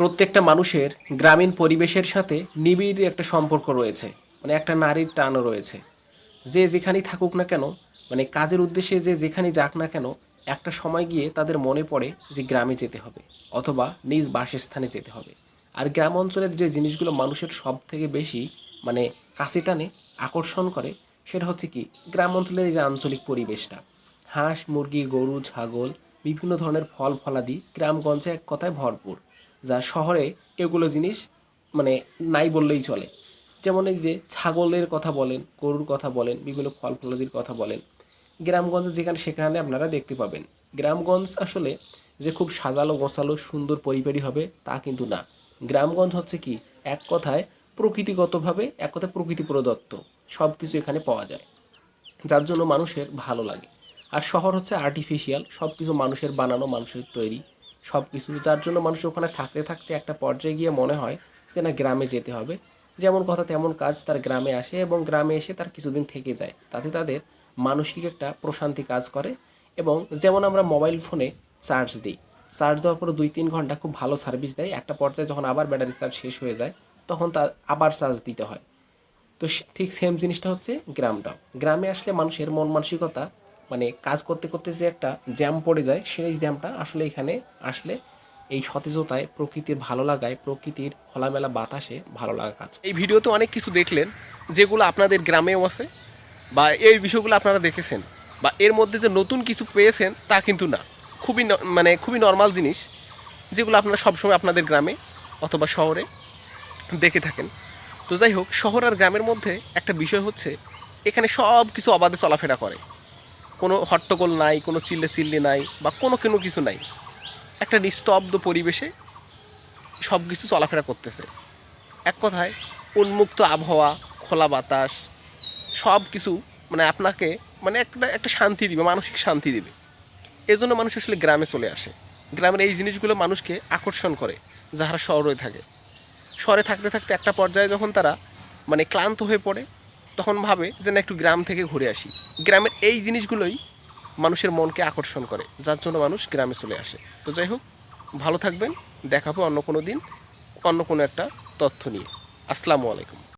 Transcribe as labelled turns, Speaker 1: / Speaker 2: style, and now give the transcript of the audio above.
Speaker 1: প্রত্যেকটা মানুষের গ্রামীণ পরিবেশের সাথে নিবিড় একটা সম্পর্ক রয়েছে। মানে একটা নারীর টানও রয়েছে। যে যেখানেই থাকুক না কেন মানে কাজের উদ্দেশ্যে যে যেখানেই যাক না কেন, একটা সময় গিয়ে তাদের মনে পড়ে যে গ্রামে যেতে হবে অথবা নিজ বাসস্থানে যেতে হবে। আর গ্রাম অঞ্চলের যে জিনিসগুলো মানুষের সব থেকে বেশি মানে কাছে টানে, আকর্ষণ করে, সেটা হচ্ছে কি, গ্রাম অঞ্চলের যে আঞ্চলিক পরিবেশটা। হাঁস, মুরগি, গরু, ছাগল, বিভিন্ন ধরনের ফল, ফলাদি গ্রামগঞ্জে এক কথায় ভরপুর। যা শহরে এগুলো জিনিস মানে নাই বললেই চলে। যেমন এই যে ছাগলের কথা বলেন, গরুর কথা বলেন, বিভিন্ন ফল ফলাদির কথা বলেন, গ্রামগঞ্জে যেখানে সেখানে আপনারা দেখতে পাবেন। গ্রামগঞ্জ আসলে যে খুব সাজালো গোছালো সুন্দর পরিবারই হবে তা কিন্তু না। গ্রামগঞ্জ হচ্ছে কি? এক কথায় প্রকৃতিগতভাবে, এক কথায় প্রকৃতি প্রদত্ত। সব কিছু এখানে পাওয়া যায়। যার জন্য মানুষের ভালো লাগে। আর শহর হচ্ছে আর্টিফিশিয়াল সব কিছু মানুষের বানানো, মানুষের তৈরি। সব কিছু যার জন্য মানুষ ওখানে থাকতে থাকতে একটা পর্যায়ে গিয়ে মনে হয় যে না, গ্রামে যেতে হবে। যেমন কথা তেমন কাজ তার গ্রামে আসে এবং গ্রামে এসে তার কিছুদিন থেকে যায়। তাতে তাদের মানসিক একটা প্রশান্তি কাজ করে এবং যেমন আমরা মোবাইল ফোনে চার্জ দিই, চার্জ দেওয়ার পরে দুই তিন ঘণ্টা খুব ভালো সার্ভিস দেয়। একটা পর্যায়ে যখন আবার ব্যাটারি চার্জ শেষ হয়ে যায়, তখন তার আবার চার্জ দিতে হয়। তো ঠিক সেম জিনিসটা হচ্ছে গ্রামটাও। গ্রামে আসলে মানুষের মন মানসিকতা মানে কাজ করতে করতে যে একটা জ্যাম পড়ে যায়, সেই জ্যামটা আসলে এখানে আসলে এই সতেজতায় প্রকৃতির ভালো লাগায়, প্রকৃতির খোলামেলা বাতাসে ভালো লাগা কাজ এই ভিডিওতে অনেক কিছু দেখলেন, যেগুলো আপনাদের গ্রামেও আছে বা এই বিষয়গুলো আপনারা দেখেছেন বা এর মধ্যে যে নতুন কিছু পেয়েছেন তা কিন্তু না। খুবই মানে খুবই নর্মাল জিনিস যেগুলো আপনারা সবসময় আপনাদের গ্রামে অথবা শহরে দেখে থাকেন। তো যাই হোক, শহর আর গ্রামের মধ্যে একটা বিষয় হচ্ছে, এখানে সব কিছু অবাধে চলাফেরা করে। কোনো হট্টগোল নাই, কোনো চিল্লে চিল্লি নাই বা কোনো কোনো কিছু নাই। একটা নিস্তব্ধ পরিবেশে সব কিছু চলাফেরা করতেছে। এক কথায়, উন্মুক্ত আবহাওয়া, খোলা বাতাস সব কিছু মানে আপনাকে মানে একটা একটা শান্তি দিবে, মানসিক শান্তি দিবে। এজন্য মানুষ আসলে গ্রামে চলে আসে। গ্রামের এই জিনিসগুলো মানুষকে আকর্ষণ করে যারা শহরে থাকে। শহরে থাকতে থাকতে একটা পর্যায়ে যখন তারা মানে ক্লান্ত হয়ে পড়ে তখন ভাবে যে না, একটু গ্রাম থেকে ঘুরে আসি। গ্রামের এই জিনিসগুলোই মানুষের মনকে আকর্ষণ করে, যার জন্য মানুষ গ্রামে চলে আসে। তো যাই হোক, ভালো থাকবেন, দেখাবো অন্য কোনো দিন, অন্য কোনো একটা তথ্য নিয়ে। আসসালামু আলাইকুম।